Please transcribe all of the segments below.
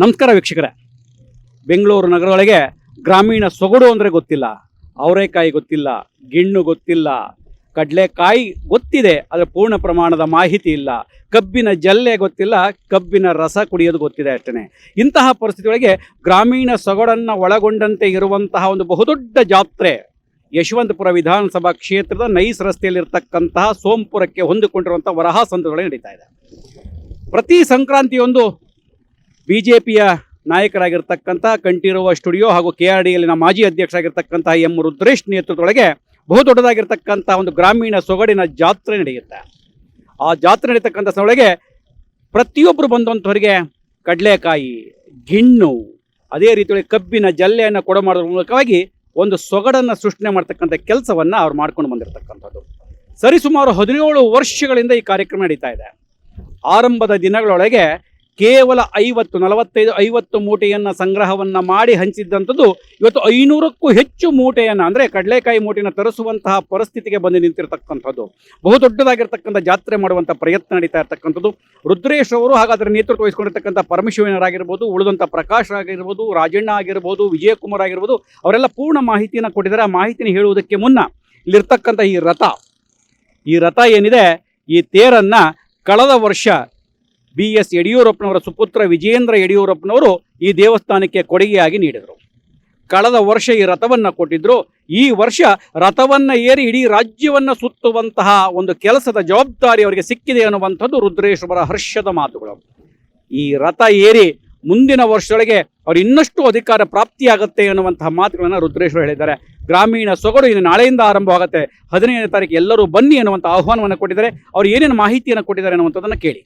ನಮಸ್ಕಾರ ವೀಕ್ಷಕರೇ. ಬೆಂಗಳೂರು ನಗರದೊಳಗೆ ಗ್ರಾಮೀಣ ಸೊಗಡು ಅಂದರೆ ಗೊತ್ತಿಲ್ಲ. ಅವರೆಕಾಯಿ ಗೊತ್ತಿಲ್ಲ, ಗಿಣ್ಣು ಗೊತ್ತಿಲ್ಲ, ಕಡಲೆಕಾಯಿ ಗೊತ್ತಿದೆ, ಆದರೆ ಪೂರ್ಣ ಪ್ರಮಾಣದ ಮಾಹಿತಿ ಇಲ್ಲ. ಕಬ್ಬಿನ ಜಲ್ಲೆ ಗೊತ್ತಿಲ್ಲ, ಕಬ್ಬಿನ ರಸ ಕುಡಿಯೋದು ಗೊತ್ತಿದೆ ಅಷ್ಟೇ ಇಂತಹ ಪರಿಸ್ಥಿತಿಯೊಳಗೆ ಗ್ರಾಮೀಣ ಸೊಗಡನ್ನು ಒಳಗೊಂಡಂತೆ ಇರುವಂತಹ ಒಂದು ಬಹುದೊಡ್ಡ ಜಾತ್ರೆ ಯಶವಂತಪುರ ವಿಧಾನಸಭಾ ಕ್ಷೇತ್ರದ ನೈಸ್ ರಸ್ತೆಯಲ್ಲಿರ್ತಕ್ಕಂತಹ ಸೋಂಪುರಕ್ಕೆ ಹೊಂದಿಕೊಂಡಿರುವಂಥ ವರಹ ಸಂದರ್ಭಗಳು ನಡೀತಾ ಇದೆ. ಪ್ರತಿ ಸಂಕ್ರಾಂತಿಯೊಂದು ಬಿ ಜೆ ಪಿಯ ನಾಯಕರಾಗಿರ್ತಕ್ಕಂಥ ಕಂಠೀರವ ಸ್ಟುಡಿಯೋ ಹಾಗೂ ಕೆ ಆರ್ ಡಿಯಲ್ಲಿನ ಮಾಜಿ ಅಧ್ಯಕ್ಷರಾಗಿರ್ತಕ್ಕಂಥ ಎಂ ರುದ್ರೇಶ್ ನೇತೃತ್ವದೊಳಗೆ ಬಹು ದೊಡ್ಡದಾಗಿರ್ತಕ್ಕಂಥ ಒಂದು ಗ್ರಾಮೀಣ ಸೊಗಡಿನ ಜಾತ್ರೆ ನಡೆಯುತ್ತೆ. ಆ ಜಾತ್ರೆ ನಡೀತಕ್ಕಂಥ ಸ್ಥಳಗೆ ಪ್ರತಿಯೊಬ್ಬರು ಬಂದಂಥವರಿಗೆ ಕಡಲೆಕಾಯಿ, ಗಿಣ್ಣು, ಅದೇ ರೀತಿಯಲ್ಲಿ ಕಬ್ಬಿನ ಜಲ್ಲೆಯನ್ನು ಕೊಡ ಮಾಡೋದ್ರ ಮೂಲಕವಾಗಿ ಒಂದು ಸೊಗಡನ್ನು ಸೃಷ್ಟಿ ಮಾಡ್ತಕ್ಕಂಥ ಕೆಲಸವನ್ನು ಅವ್ರು ಮಾಡ್ಕೊಂಡು ಬಂದಿರತಕ್ಕಂಥದ್ದು. ಸರಿಸುಮಾರು ಹದಿನೇಳು ವರ್ಷಗಳಿಂದ ಈ ಕಾರ್ಯಕ್ರಮ ನಡೀತಾ ಇದೆ. ಆರಂಭದ ದಿನಗಳೊಳಗೆ ಕೇವಲ ಐವತ್ತು, ನಲವತ್ತೈದು, ಐವತ್ತು ಮೂಟೆಯನ್ನು ಸಂಗ್ರಹವನ್ನು ಮಾಡಿ ಹಂಚಿದ್ದಂಥದ್ದು ಇವತ್ತು ಐನೂರಕ್ಕೂ ಹೆಚ್ಚು ಮೂಟೆಯನ್ನು ಅಂದರೆ ಕಡಲೆಕಾಯಿ ಮೂಟೆಯನ್ನು ತರಿಸುವಂತಹ ಪರಿಸ್ಥಿತಿಗೆ ಬಂದು ನಿಂತಿರ್ತಕ್ಕಂಥದ್ದು. ಬಹುದೊಡ್ಡದಾಗಿರ್ತಕ್ಕಂಥ ಜಾತ್ರೆ ಮಾಡುವಂಥ ಪ್ರಯತ್ನ ನಡೀತಾ ಇರ್ತಕ್ಕಂಥದ್ದು. ರುದ್ರೇಶ್ ಅವರು ಹಾಗಾದರೆ ನೇತೃತ್ವ ವಹಿಸಿಕೊಂಡಿರ್ತಕ್ಕಂಥ ಪರಮೇಶ್ವರರಾಗಿರ್ಬೋದು ಉಳಿದಂಥ ಪ್ರಕಾಶ್ ಆಗಿರ್ಬೋದು, ರಾಜಣ್ಣ ಆಗಿರ್ಬೋದು, ವಿಜಯಕುಮಾರ್ ಆಗಿರ್ಬೋದು, ಅವರೆಲ್ಲ ಪೂರ್ಣ ಮಾಹಿತಿಯನ್ನು ಕೊಟ್ಟಿದ್ದಾರೆ. ಆ ಮಾಹಿತಿನ ಹೇಳುವುದಕ್ಕೆ ಮುನ್ನ ಇಲ್ಲಿರ್ತಕ್ಕಂಥ ಈ ರಥ ಈ ರಥ ಏನಿದೆ, ಈ ತೇರನ್ನ ಕಳೆದ ವರ್ಷ ಬಿ ಎಸ್ ಯಡಿಯೂರಪ್ಪನವರ ಸುಪುತ್ರ ವಿಜೇಂದ್ರ ಯಡಿಯೂರಪ್ಪನವರು ಈ ದೇವಸ್ಥಾನಕ್ಕೆ ಕೊಡುಗೆಯಾಗಿ ನೀಡಿದರು. ಕಳೆದ ವರ್ಷ ಈ ರಥವನ್ನು ಕೊಟ್ಟಿದ್ದರು ಈ ವರ್ಷ ರಥವನ್ನು ಏರಿ ಇಡೀ ರಾಜ್ಯವನ್ನು ಸುತ್ತುವಂತಹ ಒಂದು ಕೆಲಸದ ಜವಾಬ್ದಾರಿ ಅವರಿಗೆ ಸಿಕ್ಕಿದೆ ಅನ್ನುವಂಥದ್ದು ರುದ್ರೇಶ್ವರ ಹರ್ಷದ ಮಾತುಗಳು. ಈ ರಥ ಏರಿ ಮುಂದಿನ ವರ್ಷದೊಳಗೆ ಅವರು ಇನ್ನಷ್ಟು ಅಧಿಕಾರ ಪ್ರಾಪ್ತಿಯಾಗುತ್ತೆ ಅನ್ನುವಂತಹ ಮಾತುಗಳನ್ನು ರುದ್ರೇಶ್ವರ ಹೇಳಿದ್ದಾರೆ. ಗ್ರಾಮೀಣ ಸೊಗಡು ಇನ್ನು ನಾಳೆಯಿಂದ ಆರಂಭವಾಗುತ್ತೆ. ಹದಿನೈದನೇ ತಾರೀಕು ಎಲ್ಲರೂ ಬನ್ನಿ ಅನ್ನುವಂಥ ಆಹ್ವಾನವನ್ನು ಕೊಟ್ಟಿದ್ದಾರೆ. ಅವರು ಏನೇನು ಮಾಹಿತಿಯನ್ನು ಕೊಟ್ಟಿದ್ದಾರೆ ಅನ್ನುವಂಥದ್ದನ್ನು ಕೇಳಿ.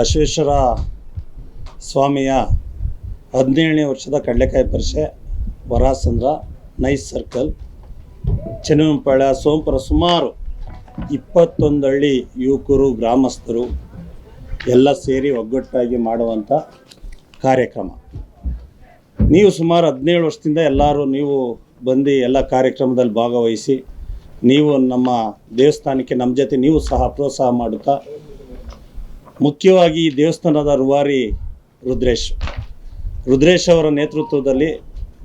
ಬಸವೇಶ್ವರ ಸ್ವಾಮಿಯ ಹದಿನೇಳನೇ ವರ್ಷದ ಕಡಲೆಕಾಯಿ ಪರಿಷೆ, ವರಾಸಂದ್ರ, ನೈಸ್ ಸರ್ಕಲ್ ಚೆನ್ನಂಪಾಳ್ಯ ಸೋಂಪುರ ಸುಮಾರು ಇಪ್ಪತ್ತೊಂದು ಹಳ್ಳಿ ಯುವಕರು, ಗ್ರಾಮಸ್ಥರು ಎಲ್ಲ ಸೇರಿ ಒಗ್ಗಟ್ಟಾಗಿ ಮಾಡುವಂಥ ಕಾರ್ಯಕ್ರಮ. ನೀವು ಸುಮಾರು ಹದಿನೇಳು ವರ್ಷದಿಂದ ಎಲ್ಲರೂ ನೀವು ಬಂದು ಎಲ್ಲ ಕಾರ್ಯಕ್ರಮದಲ್ಲಿ ಭಾಗವಹಿಸಿ, ನೀವು ನಮ್ಮ ದೇವಸ್ಥಾನಕ್ಕೆ ನಮ್ಮ ಜೊತೆ ನೀವು ಸಹ ಪ್ರೋತ್ಸಾಹ ಮಾಡುತ್ತಾ ಮುಖ್ಯವಾಗಿ ದೇವಸ್ಥಾನದ ರೂವಾರಿ ರುದ್ರೇಶ್. ರುದ್ರೇಶ್ ಅವರ ನೇತೃತ್ವದಲ್ಲಿ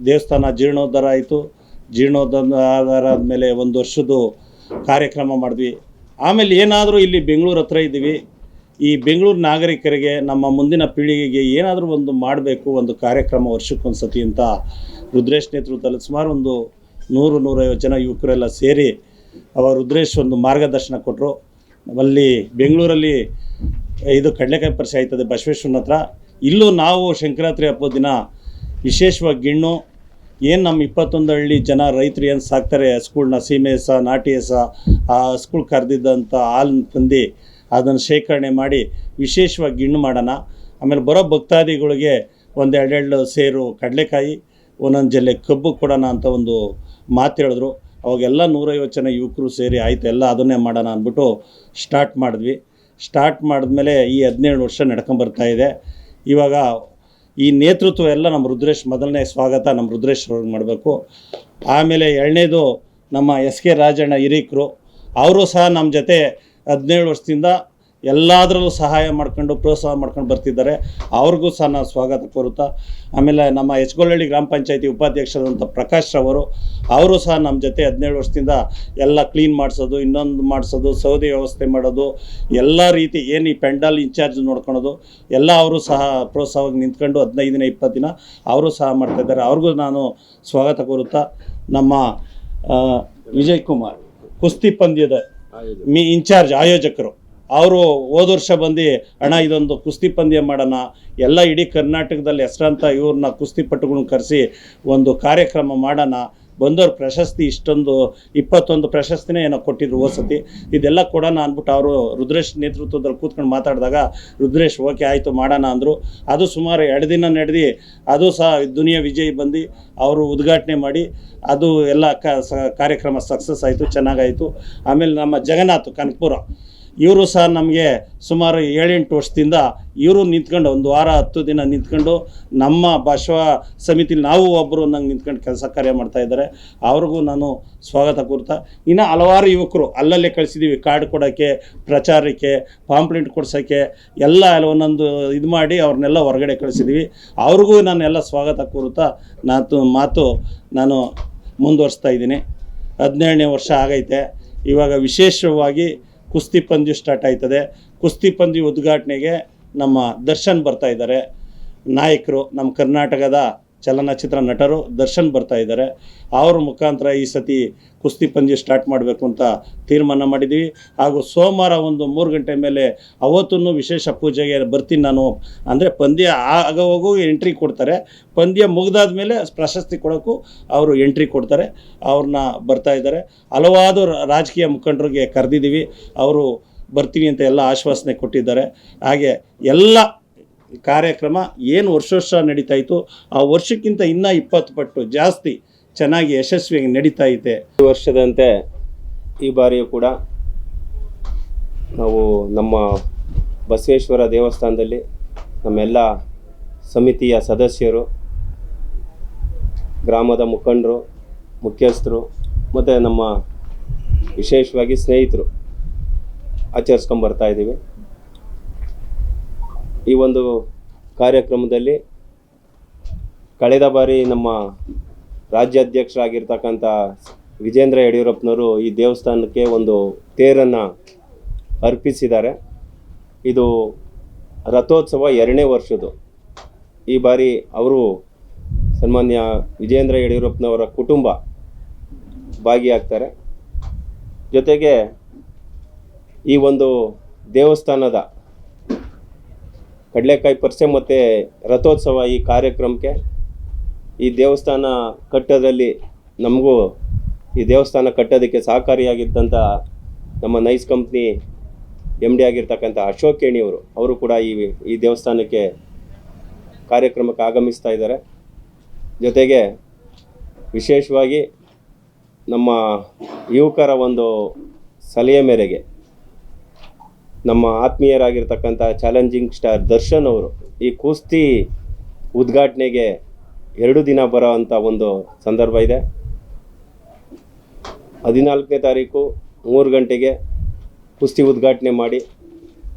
ದೇವಸ್ಥಾನ ಜೀರ್ಣೋದ್ಧಾರ ಆಯಿತು. ಜೀರ್ಣೋದ್ಧಾರ ಆದಮೇಲೆ ಒಂದು ವರ್ಷದ್ದು ಕಾರ್ಯಕ್ರಮ ಮಾಡಿದ್ವಿ. ಆಮೇಲೆ ಏನಾದರೂ ಇಲ್ಲಿ ಬೆಂಗಳೂರು ಹತ್ರ ಇದ್ದೀವಿ. ಈ ಬೆಂಗಳೂರು ನಾಗರಿಕರಿಗೆ ನಮ್ಮ ಮುಂದಿನ ಪೀಳಿಗೆಗೆ ಏನಾದರೂ ಒಂದು ಮಾಡಬೇಕು, ಒಂದು ಕಾರ್ಯಕ್ರಮ ವರ್ಷಕ್ಕೊಂದು ಸತಿ ಅಂತ ರುದ್ರೇಶ್ ನೇತೃತ್ವದಲ್ಲಿ ಸುಮಾರು ಒಂದು ನೂರು, ನೂರೈವತ್ತು ಜನ ಯುವಕರೆಲ್ಲ ಸೇರಿ ಅವ ರುದ್ರೇಶ್ ಒಂದು ಮಾರ್ಗದರ್ಶನ ಕೊಟ್ಟರು ಅಲ್ಲಿ ಬೆಂಗಳೂರಲ್ಲಿ ಇದು ಕಡಲೆಕಾಯಿ ಪರಿಚಯ ಆಯ್ತದೆ ಬಸವೇಶ್ವರನ ಹತ್ರ. ಇಲ್ಲೂ ನಾವು ಸಂಕ್ರಾಂತಿ ಹಬ್ಬದ ದಿನ ವಿಶೇಷವಾಗಿ ಗಿಣ್ಣು, ಏನು ನಮ್ಮ ಇಪ್ಪತ್ತೊಂದು ಹಳ್ಳಿ ಜನ ರೈತರು ಏನು ಸಾಕ್ತಾರೆ ಹಸ್ಗಳನ್ನ ಸೀಮೆ ಹಸ ನಾಟಿ ಹಸ ಆ ಹಸ್ಗಳು ಕರೆದಿದ್ದಂಥ ಹಾಲನ್ನ ತಂದು ಅದನ್ನು ಶೇಖರಣೆ ಮಾಡಿ ವಿಶೇಷವಾಗಿ ಗಿಣ್ಣು ಮಾಡೋಣ. ಆಮೇಲೆ ಬರೋ ಭಕ್ತಾದಿಗಳಿಗೆ ಒಂದು ಎರಡೆರಡು ಸೇರು ಕಡಲೆಕಾಯಿ, ಒಂದೊಂದು ಜಲ್ಲೆ ಕಬ್ಬು ಕೊಡೋಣ ಅಂತ ಒಂದು ಮಾತು ಹೇಳಿದ್ರು. ಅವಾಗೆಲ್ಲ ನೂರೈವತ್ತು ಜನ ಯುವಕರು ಸೇರಿ, ಆಯಿತು, ಎಲ್ಲ ಅದನ್ನೇ ಮಾಡೋಣ ಅಂದ್ಬಿಟ್ಟು ಸ್ಟಾರ್ಟ್ ಮಾಡಿದ್ವಿ. ಸ್ಟಾರ್ಟ್ ಮಾಡಿದ್ಮೇಲೆ ಈ ಹದಿನೇಳು ವರ್ಷ ನಡ್ಕೊಂಬರ್ತಾ ಇದೆ. ಇವಾಗ ಈ ನೇತೃತ್ವ ಎಲ್ಲ ನಮ್ಮ ರುದ್ರೇಶ್ ಮೊದಲನೇ ಸ್ವಾಗತ ನಮ್ಮ ರುದ್ರೇಶ್ ಅವ್ರಿಗೆ ಮಾಡಬೇಕು. ಆಮೇಲೆ ಎರಡನೇದು ನಮ್ಮ ಎಸ್ ಕೆ ರಾಜಣ್ಣ ಹಿರೀಕರು. ಅವರು ಸಹ ನಮ್ಮ ಜೊತೆ ಹದಿನೇಳು ವರ್ಷದಿಂದ ಎಲ್ಲದರಲ್ಲೂ ಸಹಾಯ ಮಾಡ್ಕೊಂಡು ಪ್ರೋತ್ಸಾಹ ಮಾಡ್ಕೊಂಡು ಬರ್ತಿದ್ದಾರೆ. ಅವ್ರಿಗೂ ಸಹ ನಾನು ಸ್ವಾಗತ ಕೋರುತ್ತಾ ಆಮೇಲೆ ನಮ್ಮ ಹೆಚ್ಗೊಳ್ಳಿ ಗ್ರಾಮ ಪಂಚಾಯತಿ ಉಪಾಧ್ಯಕ್ಷರಾದಂಥ ಪ್ರಕಾಶ್ ಅವರು ಅವರು ಸಹ ನಮ್ಮ ಜೊತೆ ಹದಿನೇಳು ವರ್ಷದಿಂದ ಎಲ್ಲ ಕ್ಲೀನ್ ಮಾಡಿಸೋದು ಇನ್ನೊಂದು ಮಾಡಿಸೋದು ಸೌದೆ ವ್ಯವಸ್ಥೆ ಮಾಡೋದು ಎಲ್ಲ ರೀತಿ ಏನು ಈ ಪೆಂಡಲ್ ಇನ್ಚಾರ್ಜ್ ನೋಡ್ಕೊಳೋದು ಎಲ್ಲ ಅವರು ಸಹ ಪ್ರೋತ್ಸಾಹವಾಗಿ ನಿಂತ್ಕೊಂಡು ಹದಿನೈದು ದಿನ ಇಪ್ಪತ್ತು ದಿನ ಅವರು ಸಹ ಮಾಡ್ತಾಯಿದ್ದಾರೆ ಅವ್ರಿಗೂ ನಾನು ಸ್ವಾಗತ ಕೋರುತ್ತಾ ನಮ್ಮ ವಿಜಯ್ ಕುಮಾರ್ ಕುಸ್ತಿ ಪಂದ್ಯದ ಮೀ ಇನ್ಚಾರ್ಜ್ ಆಯೋಜಕರು. ಅವರು ಹೋದ ವರ್ಷ ಬಂದು, ಅಣ್ಣ, ಇದೊಂದು ಕುಸ್ತಿ ಪಂದ್ಯ ಮಾಡೋಣ. ಎಲ್ಲ ಇಡೀ ಕರ್ನಾಟಕದಲ್ಲಿ ಹೆಸರಂತ ಇವ್ರನ್ನ ಕುಸ್ತಿಪಟುಗಳನ್ನ ಕರೆಸಿ ಒಂದು ಕಾರ್ಯಕ್ರಮ ಮಾಡೋಣ. ಬಂದವ್ರ ಪ್ರಶಸ್ತಿ ಇಷ್ಟೊಂದು, ಇಪ್ಪತ್ತೊಂದು ಪ್ರಶಸ್ತಿನೇ ಏನೋ ಕೊಟ್ಟಿದ್ರು ವಸತಿ ಸತಿ. ಇದೆಲ್ಲ ಕೊಡೋಣ ಅಂದ್ಬಿಟ್ಟು ಅವರು ರುದ್ರೇಶ್ ನೇತೃತ್ವದಲ್ಲಿ ಕೂತ್ಕೊಂಡು ಮಾತಾಡಿದಾಗ, ರುದ್ರೇಶ್, ಓಕೆ, ಆಯಿತು, ಮಾಡೋಣ ಅಂದರು. ಅದು ಸುಮಾರು ಎರಡು ದಿನ ನಡೆದು, ಅದು ಸಹ ದುನಿಯಾ ವಿಜಯ್ ಬಂದು ಅವರು ಉದ್ಘಾಟನೆ ಮಾಡಿ, ಅದು ಎಲ್ಲ ಕಾರ್ಯಕ್ರಮ ಸಕ್ಸಸ್ ಆಯಿತು, ಚೆನ್ನಾಗಾಯಿತು. ಆಮೇಲೆ ನಮ್ಮ ಜಗನ್ನಾಥ್ ಕನಕಪುರ. ಇವರು ಸಹ ನಮಗೆ ಸುಮಾರು ಏಳೆಂಟು ವರ್ಷದಿಂದ ಇವರು ನಿಂತ್ಕೊಂಡು ಒಂದು ವಾರ, ಹತ್ತು ದಿನ ನಿಂತ್ಕೊಂಡು ನಮ್ಮ ಭಾಷಾ ಸಮಿತಿಲಿ ನಾವು ಒಬ್ಬರು ನಂಗೆ ನಿಂತ್ಕೊಂಡು ಕೆಲಸ ಕಾರ್ಯ ಮಾಡ್ತಾ ಇದ್ದಾರೆ. ಅವ್ರಿಗೂ ನಾನು ಸ್ವಾಗತ ಕೋರ್ತಾ, ಇನ್ನು ಹಲವಾರು ಯುವಕರು ಅಲ್ಲಲ್ಲೇ ಕಳಿಸಿದ್ದೀವಿ ಕಾರ್ಡ್ ಕೊಡೋಕ್ಕೆ, ಪ್ರಚಾರಕ್ಕೆ ಪಾಂಪ್ಲೆಂಟ್ ಕೊಡ್ಸೋಕ್ಕೆ, ಎಲ್ಲ ಎಲ್ಲ ಒಂದೊಂದು ಇದು ಮಾಡಿ ಅವ್ರನ್ನೆಲ್ಲ ಹೊರಗಡೆ ಕಳಿಸಿದ್ದೀವಿ ಅವ್ರಿಗೂ ನಾನೆಲ್ಲ ಸ್ವಾಗತ ಕೋರುತ್ತಾ ನಾನು ಮಾತು ನಾನು ಮುಂದುವರಿಸ್ತಾ ಇದ್ದೀನಿ. ಹದಿನೇಳನೇ ವರ್ಷ ಆಗೈತೆ. ಇವಾಗ ವಿಶೇಷವಾಗಿ ಕುಸ್ತಿ ಪಂದ್ಯ ಸ್ಟಾರ್ಟ್ ಆಯ್ತದೆ. ಕುಸ್ತಿ ಪಂದ್ಯ ಉದ್ಘಾಟನೆಗೆ ನಮ್ಮ ದರ್ಶನ್ ಬರ್ತಾ ಇದ್ದಾರೆ. ನಾಯಕರು ನಮ್ಮ ಕರ್ನಾಟಕದ ಚಲನಚಿತ್ರ ನಟರು ದರ್ಶನ್ ಬರ್ತಾ ಇದ್ದಾರೆ. ಅವ್ರ ಮುಖಾಂತರ ಈ ಸತಿ ಕುಸ್ತಿ ಪಂದ್ಯ ಸ್ಟಾರ್ಟ್ ಮಾಡಬೇಕು ಅಂತ ತೀರ್ಮಾನ ಮಾಡಿದ್ದೀವಿ. ಹಾಗೂ ಸೋಮವಾರ ಒಂದು ಮೂರು ಗಂಟೆ ಮೇಲೆ ಅವತ್ತೂ ವಿಶೇಷ ಪೂಜೆಗೆ ಬರ್ತೀನಿ ನಾನು. ಅಂದರೆ ಪಂದ್ಯ ಆಗೋವಾಗೂ ಎಂಟ್ರಿ ಕೊಡ್ತಾರೆ. ಪಂದ್ಯ ಮುಗ್ದಾದ ಮೇಲೆ ಪ್ರಶಸ್ತಿ ಕೊಡೋಕ್ಕೂ ಅವರು ಎಂಟ್ರಿ ಕೊಡ್ತಾರೆ. ಅವ್ರನ್ನ ಬರ್ತಾ ಇದ್ದಾರೆ. ಹಲವಾರು ರಾಜಕೀಯ ಮುಖಂಡರಿಗೆ ಕರೆದಿದ್ದೀವಿ. ಅವರು ಬರ್ತೀನಿ ಅಂತ ಎಲ್ಲ ಆಶ್ವಾಸನೆ ಕೊಟ್ಟಿದ್ದಾರೆ. ಹಾಗೆ ಎಲ್ಲ ಕಾರ್ಯಕ್ರಮ ಏನು ವರ್ಷ ವರ್ಷ ನಡೀತಾ ಇತ್ತು, ಆ ವರ್ಷಕ್ಕಿಂತ ಇನ್ನೂ ಇಪ್ಪತ್ತು ಪಟ್ಟು ಜಾಸ್ತಿ ಚೆನ್ನಾಗಿ ಯಶಸ್ವಿಯಾಗಿ ನಡೀತಾ ಇದೆ. ಈ ವರ್ಷದಂತೆ ಈ ಬಾರಿಯೂ ಕೂಡ ನಾವು ನಮ್ಮ ಬಸವೇಶ್ವರ ದೇವಸ್ಥಾನದಲ್ಲಿ ನಮ್ಮೆಲ್ಲ ಸಮಿತಿಯ ಸದಸ್ಯರು, ಗ್ರಾಮದ ಮುಖಂಡರು, ಮುಖ್ಯಸ್ಥರು, ಮತ್ತು ನಮ್ಮ ವಿಶೇಷವಾಗಿ ಸ್ನೇಹಿತರು ಆಚರಿಸ್ಕೊಂಬರ್ತಾ ಇದ್ದೀವಿ. ಈ ಒಂದು ಕಾರ್ಯಕ್ರಮದಲ್ಲಿ ಕಳೆದ ಬಾರಿ ನಮ್ಮ ರಾಜ್ಯಾಧ್ಯಕ್ಷರಾಗಿರ್ತಕ್ಕಂಥ ವಿಜೇಂದ್ರ ಯಡಿಯೂರಪ್ಪನವರು ಈ ದೇವಸ್ಥಾನಕ್ಕೆ ಒಂದು ತೇರನ್ನು ಅರ್ಪಿಸಿದ್ದಾರೆ. ಇದು ರಥೋತ್ಸವ ಎರಡನೇ ವರ್ಷದ್ದು. ಈ ಬಾರಿ ಅವರು ಸನ್ಮಾನ್ಯ ವಿಜೇಂದ್ರ ಯಡಿಯೂರಪ್ಪನವರ ಕುಟುಂಬ ಭಾಗಿಯಾಗ್ತಾರೆ. ಜೊತೆಗೆ ಈ ಒಂದು ದೇವಸ್ಥಾನದ ಕಡಲೆಕಾಯಿ ಪರಿಚಯ ಮತ್ತು ರಥೋತ್ಸವ ಈ ಕಾರ್ಯಕ್ರಮಕ್ಕೆ ಈ ದೇವಸ್ಥಾನ ಕಟ್ಟೋದ್ರಲ್ಲಿ ನಮಗೂ ಈ ದೇವಸ್ಥಾನ ಕಟ್ಟೋದಕ್ಕೆ ಸಹಕಾರಿಯಾಗಿದ್ದಂಥ ನಮ್ಮ ನೈಸ್ ಕಂಪ್ನಿ ಎಂ ಡಿ ಆಗಿರ್ತಕ್ಕಂಥ ಅಶೋಕ್ ಕೇಣಿಯವರು ಅವರು ಕೂಡ ಈ ಈ ದೇವಸ್ಥಾನಕ್ಕೆ ಕಾರ್ಯಕ್ರಮಕ್ಕೆ ಆಗಮಿಸ್ತಾ ಇದ್ದಾರೆ. ಜೊತೆಗೆ ವಿಶೇಷವಾಗಿ ನಮ್ಮ ಯುವಕರ ಒಂದು ಸಲಹೆ ಮೇರೆಗೆ ನಮ್ಮ ಆತ್ಮೀಯರಾಗಿರ್ತಕ್ಕಂಥ ಚಾಲೆಂಜಿಂಗ್ ಸ್ಟಾರ್ ದರ್ಶನ್ ಅವರು ಈ ಕುಸ್ತಿ ಉದ್ಘಾಟನೆಗೆ ಎರಡು ದಿನ ಬರೋವಂಥ ಒಂದು ಸಂದರ್ಭ ಇದೆ. ಹದಿನಾಲ್ಕನೇ ತಾರೀಕು ಮೂರು ಗಂಟೆಗೆ ಕುಸ್ತಿ ಉದ್ಘಾಟನೆ ಮಾಡಿ,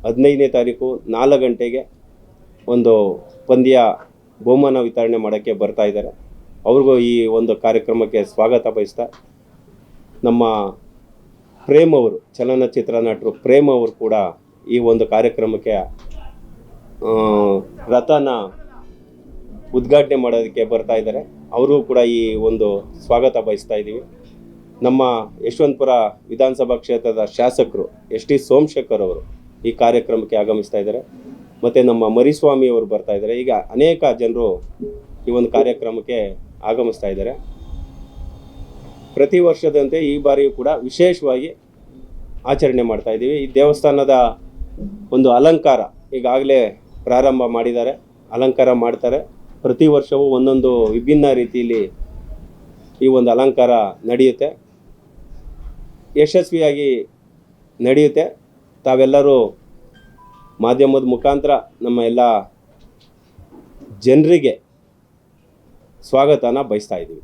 ಹದಿನೈದನೇ ತಾರೀಕು ನಾಲ್ಕು ಗಂಟೆಗೆ ಒಂದು ಪಂದ್ಯ ಬಹುಮಾನ ವಿತರಣೆ ಮಾಡೋಕ್ಕೆ ಬರ್ತಾ ಇದ್ದಾರೆ. ಅವ್ರಿಗೂ ಈ ಒಂದು ಕಾರ್ಯಕ್ರಮಕ್ಕೆ ಸ್ವಾಗತ ಬಯಸ್ತಾ ನಮ್ಮ ಪ್ರೇಮ್ ಅವರು ಚಲನಚಿತ್ರ ನಟರು ಪ್ರೇಮ್ ಅವರು ಕೂಡ ಈ ಒಂದು ಕಾರ್ಯಕ್ರಮಕ್ಕೆ ರಥನ ಉದ್ಘಾಟನೆ ಮಾಡೋದಕ್ಕೆ ಬರ್ತಾ ಇದ್ದಾರೆ. ಅವರು ಕೂಡ ಈ ಒಂದು ಸ್ವಾಗತ ಬಯಸ್ತಾ ಇದ್ದೀವಿ. ನಮ್ಮ ಯಶವಂತಪುರ ವಿಧಾನಸಭಾ ಕ್ಷೇತ್ರದ ಶಾಸಕರು ಎಸ್ ಟಿ ಸೋಮಶೇಖರ್ ಅವರು ಈ ಕಾರ್ಯಕ್ರಮಕ್ಕೆ ಆಗಮಿಸ್ತಾ ಇದ್ದಾರೆ. ಮತ್ತು ನಮ್ಮ ಮರಿಸ್ವಾಮಿ ಅವರು ಬರ್ತಾ ಇದ್ದಾರೆ. ಈಗ ಅನೇಕ ಜನರು ಈ ಒಂದು ಕಾರ್ಯಕ್ರಮಕ್ಕೆ ಆಗಮಿಸ್ತಾ ಇದ್ದಾರೆ. ಪ್ರತಿ ವರ್ಷದಂತೆ ಈ ಬಾರಿಯೂ ಕೂಡ ವಿಶೇಷವಾಗಿ ಆಚರಣೆ ಮಾಡ್ತಾ ಇದ್ದೀವಿ. ಈ ದೇವಸ್ಥಾನದ ಒಂದು ಅಲಂಕಾರ ಈಗಾಗಲೇ ಪ್ರಾರಂಭ ಮಾಡಿದ್ದಾರೆ. ಅಲಂಕಾರ ಮಾಡ್ತಾರೆ. ಪ್ರತಿ ವರ್ಷವೂ ಒಂದೊಂದು ವಿಭಿನ್ನ ರೀತಿಯಲ್ಲಿ ಈ ಒಂದು ಅಲಂಕಾರ ನಡೆಯುತ್ತೆ. ಯಶಸ್ವಿಯಾಗಿ ನಡೆಯುತ್ತೆ. ತಾವೆಲ್ಲರೂ ಮಾಧ್ಯಮದ ಮುಖಾಂತರ ನಮ್ಮ ಎಲ್ಲ ಜನರಿಗೆ ಸ್ವಾಗತನ ಬಯಸ್ತಾ ಇದ್ದೀವಿ.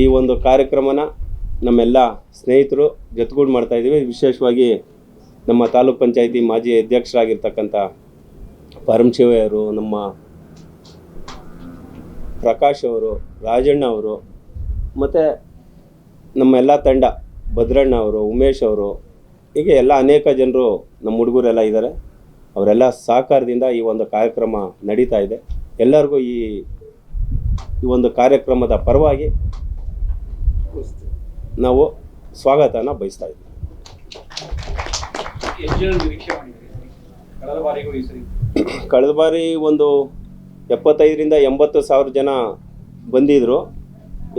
ಈ ಒಂದು ಕಾರ್ಯಕ್ರಮನ ನಮ್ಮೆಲ್ಲ ಸ್ನೇಹಿತರು ಜೊತೆಗೂಡು ಮಾಡ್ತಾ ಇದ್ದೀವಿ. ವಿಶೇಷವಾಗಿ ನಮ್ಮ ತಾಲೂಕ್ ಪಂಚಾಯಿತಿ ಮಾಜಿ ಅಧ್ಯಕ್ಷರಾಗಿರ್ತಕ್ಕಂಥ ಪರಮಶಿವಯ್ಯರು ನಮ್ಮ ಪ್ರಕಾಶ್ ಅವರು, ರಾಜಣ್ಣ ಅವರು, ಮತ್ತು ನಮ್ಮ ಎಲ್ಲ ತಂಡ, ಭದ್ರಣ್ಣ ಅವರು, ಉಮೇಶ್ ಅವರು, ಹೀಗೆ ಎಲ್ಲ ಅನೇಕ ಜನರು ನಮ್ಮ ಹುಡುಗರೆಲ್ಲ ಇದ್ದಾರೆ. ಅವರೆಲ್ಲ ಸಹಕಾರದಿಂದ ಈ ಒಂದು ಕಾರ್ಯಕ್ರಮ ನಡೀತಾ ಇದೆ. ಎಲ್ಲರಿಗೂ ಈ ಈ ಒಂದು ಕಾರ್ಯಕ್ರಮದ ಪರವಾಗಿ ನಾವು ಸ್ವಾಗತನ ಬಯಸ್ತಾ ಇದ್ದೀವಿ ಕಳೆದ ಬಾರಿ ಒಂದು ಎಪ್ಪತ್ತೈದರಿಂದ ಎಂಬತ್ತು ಸಾವಿರ ಜನ ಬಂದಿದ್ದರು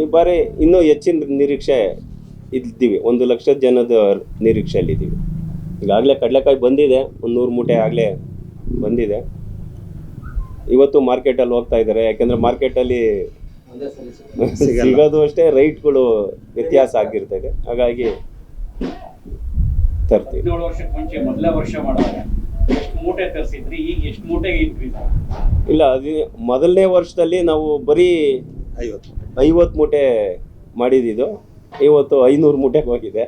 ಈ ಬಾರಿ ಇನ್ನೂ ಹೆಚ್ಚಿನ ನಿರೀಕ್ಷೆ ಇದ್ದೀವಿ. ಒಂದು ಲಕ್ಷ ಜನದ ನಿರೀಕ್ಷೆಯಲ್ಲಿದ್ದೀವಿ ಈಗಾಗಲೇ ಕಡಲೆಕಾಯಿ ಬಂದಿದೆ. ಒಂದು ನೂರು ಮೂಟೆ ಆಗಲೇ ಬಂದಿದೆ. ಇವತ್ತು ಮಾರ್ಕೆಟಲ್ಲಿ ಹೋಗ್ತಾ ಇದ್ದಾರೆ. ಯಾಕೆಂದರೆ ಮಾರ್ಕೆಟಲ್ಲಿ ಸಿಗೋದು ಅಷ್ಟೇ ರೈಟ್ಗಳು ವ್ಯತ್ಯಾಸ ಆಗಿರ್ತದೆ. ಹಾಗಾಗಿ ತರ್ತೀವಿ. ಹದಿನೇಳು ವರ್ಷಕ್ಕೆ ಮುಂಚೆ ಮೊದಲೇ ವರ್ಷ ಮಾಡುವಾಗ ಎಷ್ಟು ಮೂಟೆ ತರಿಸಿದ್ರಿ ಈಗ ಎಷ್ಟು ಮೂಟೆಗೆ ಇನ್ಕ್ರೀಸ್ ಇಲ್ಲ ಅದು ಮೊದಲನೇ ವರ್ಷದಲ್ಲಿ ನಾವು ಬರೀ ಐವತ್ತು ಐವತ್ತು ಮೂಟೆ ಮಾಡಿದ್ದು ಇವತ್ತು ಐನೂರು ಮೂಟೆಗೆ ಹೋಗಿದೆ.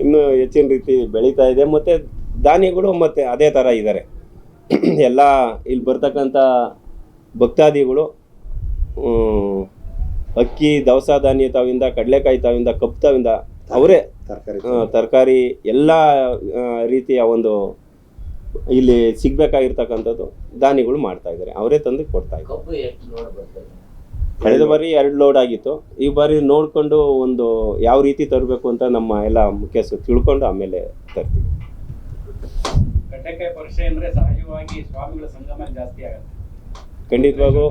ಇನ್ನು ಹೆಚ್ಚಿನ ರೀತಿ ಬೆಳೀತಾ ಇದೆ. ಮತ್ತು ಧಾನ್ಯಗಳು ಮತ್ತು ಅದೇ ಥರ ಇದ್ದಾರೆ ಎಲ್ಲ ಇಲ್ಲಿ ಬರ್ತಕ್ಕಂಥ ಭಕ್ತಾದಿಗಳು ಅಕ್ಕಿ ದವಸ ಧಾನ್ಯ ತಾವಿಂದ ಕಡಲೆಕಾಯಿ ತಾವಿಂದ ಕಪ್ಪು ತಾವಿಂದ ಅವರೇ ತರಕಾರಿ ತರಕಾರಿ ಎಲ್ಲ ರೀತಿಯ ಒಂದು ಇಲ್ಲಿ ಸಿಗ್ಬೇಕಾಗಿರ್ತಕ್ಕಂಥದ್ದು ದಾನಿಗಳು ಮಾಡ್ತಾ ಇದ್ದಾರೆ. ಅವರೇ ತಂದು ಕೊಡ್ತಾ ಇದ್ದಾರೆ. ಕಬ್ಬು ಎಷ್ಟು ಲೋಡ್ ಬರ್ತದೆ? ಕಳೆದ ಬಾರಿ ಎರಡು ಲೋಡ್ ಆಗಿತ್ತು. ಈ ಬಾರಿ ನೋಡಿಕೊಂಡು ಒಂದು ಯಾವ ರೀತಿ ತರಬೇಕು ಅಂತ ನಮ್ಮ ಎಲ್ಲ ಮುಖ್ಯಸ್ಥರು ತಿಳ್ಕೊಂಡು ಆಮೇಲೆ ತರ್ತೀವಿ. ಅಂದ್ರೆ ಸಹಜವಾಗಿ ಸ್ವಾಮಿಗಳ ಸಂಗಮ ಜಾಸ್ತಿ ಆಗುತ್ತೆ. ಖಂಡಿತವಾಗೂ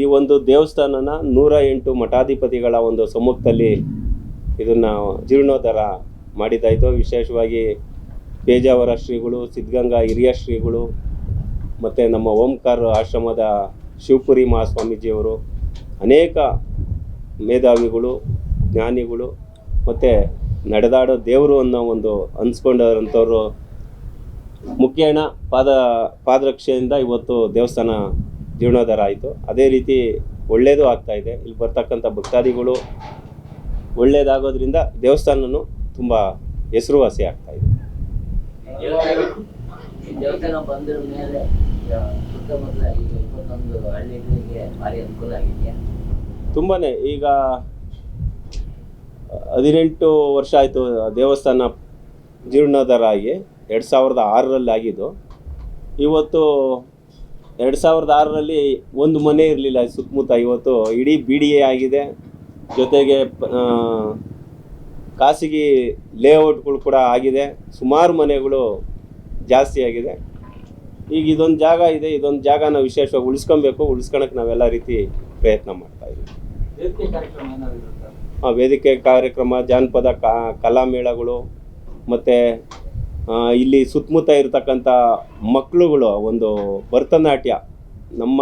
ಈ ಒಂದು ದೇವಸ್ಥಾನನ ನೂರ ಎಂಟು ಮಠಾಧಿಪತಿಗಳ ಒಂದು ಸಮ್ಮುಖದಲ್ಲಿ ಇದನ್ನು ಜೀರ್ಣೋದ್ಧಾರ ಮಾಡಿದ್ದಾಯಿತು ವಿಶೇಷವಾಗಿ ಪೇಜಾವರ ಶ್ರೀಗಳು, ಸಿದ್ಧಗಂಗಾ ಹಿರಿಯ ಶ್ರೀಗಳು, ಮತ್ತು ನಮ್ಮ ಓಂಕಾರ ಆಶ್ರಮದ ಶಿವಪುರಿ ಮಹಾಸ್ವಾಮೀಜಿಯವರು, ಅನೇಕ ಮೇಧಾವಿಗಳು, ಜ್ಞಾನಿಗಳು, ಮತ್ತು ನಡೆದಾಡೋ ದೇವರು ಅನ್ನೋ ಒಂದು ಅನ್ಸ್ಕೊಂಡಂಥವ್ರು. ಮುಖ್ಯಣ ಪಾದ ಪಾದರಕ್ಷೆಯಿಂದ ಇವತ್ತು ದೇವಸ್ಥಾನ ಜೀರ್ಣೋದ್ಧಾರ ಆಯಿತು. ಅದೇ ರೀತಿ ಒಳ್ಳೆಯದು ಆಗ್ತಾ ಇದೆ. ಇಲ್ಲಿ ಬರ್ತಕ್ಕಂಥ ಭಕ್ತಾದಿಗಳು ಒಳ್ಳೆಯದಾಗೋದ್ರಿಂದ ದೇವಸ್ಥಾನನೂ ತುಂಬ ಹೆಸರುವಾಸಿ ಆಗ್ತಾ ಇದೆ. ಈ ದೇವಸ್ಥಾನ ಬಂದ್ರ ಮೇಲೆ ಆ, ಸುತ್ತಮುತ್ತಲ ಈಗ ಇಪ್ಪತ್ತೊಂದು ಹಳ್ಳಿಗಳಿಗೆ ಭಾರಿ ಅನುಕೂಲ ಆಗಿದೆಯಾ? ತುಂಬಾ ಈಗ ಹದಿನೆಂಟು ವರ್ಷ ಆಯಿತು ದೇವಸ್ಥಾನ ಜೀರ್ಣೋದ್ಧಾರ ಆಗಿ ಎರಡು ಸಾವಿರದ ಆರರಲ್ಲಿ ಆಗಿದ್ದು ಇವತ್ತು ಎರಡು ಸಾವಿರದ ಆರರಲ್ಲಿ ಒಂದು ಮನೆ ಇರಲಿಲ್ಲ ಸುತ್ತಮುತ್ತ ಇವತ್ತು ಇಡೀ ಬಿ ಡಿ ಎ ಆಗಿದೆ. ಜೊತೆಗೆ ಖಾಸಗಿ ಲೇಔಟ್ಗಳು ಕೂಡ ಆಗಿದೆ. ಸುಮಾರು ಮನೆಗಳು ಜಾಸ್ತಿ ಆಗಿದೆ. ಈಗ ಇದೊಂದು ಜಾಗ ಇದೆ ಇದೊಂದು ಜಾಗ ನಾವು ವಿಶೇಷವಾಗಿ ಉಳಿಸ್ಕೊಬೇಕು. ಉಳಿಸ್ಕೊಳಕ್ಕೆ ನಾವೆಲ್ಲ ರೀತಿ ಪ್ರಯತ್ನ ಮಾಡ್ತಾ ಇದ್ದೀವಿ. ವೇದಿಕೆ ಕಾರ್ಯಕ್ರಮ ಜಾನಪದ ಕಲಾ ಕಲಾಮೇಳಗಳು ಮತ್ತು ಇಲ್ಲಿ ಸುತ್ತಮುತ್ತ ಇರತಕ್ಕಂಥ ಮಕ್ಕಳುಗಳು, ಒಂದು ಭರತನಾಟ್ಯ, ನಮ್ಮ